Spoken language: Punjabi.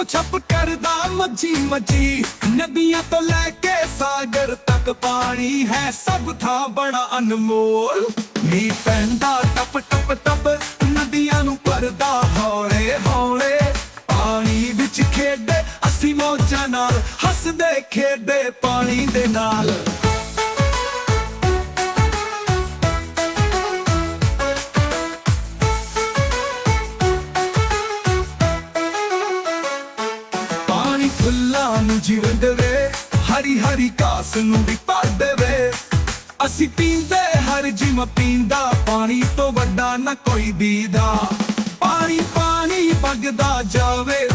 ਵਗਦਾ ਮੱਝੀ ਮੱਝੀ। ਨਦੀਆਂ ਤੋਂ ਲੈ ਕੇ ਸਾਗਰ ਤੱਕ ਪਾਣੀ ਹੈ ਸਭ ਥਾਂ ਬੜਾ ਅਨਮੋਲ। ਮੀਂਹ ਪੈਂਦਾ, ਟਪ ਟਪ ਟਪ, ਨਦੀਆਂ ਨੂੰ ਭਰਦਾ ਹੌਲੇ ਹੌਲੇ। ਪਾਣੀ ਵਿੱਚ ਖੇਡੇ, ਅਸੀਂ ਮੌਜਾਂ ਨਾਲ ਹੱਸਦੇ ਖੇਡੇ ਪਾਣੀ ਦੇ ਨਾਲ। ਫੁੱਲਾਂ ਨੂੰ ਜੀਵਨ ਦੇਵੇ, ਹਰੀ ਹਰੀ ਘਾਸ ਨੂੰ ਵੀ ਭਰ ਦੇਵੇ। ਅਸੀਂ ਪੀਂਦੇ ਹਰ ਜਿਮ, ਪੀਂਦਾ ਪਾਣੀ ਤੋਂ ਵੱਡਾ ਨਾ ਕੋਈ ਦੀਦਾ। ਪਾਣੀ ਪਾਣੀ ਵਗਦਾ ਜਾਵੇ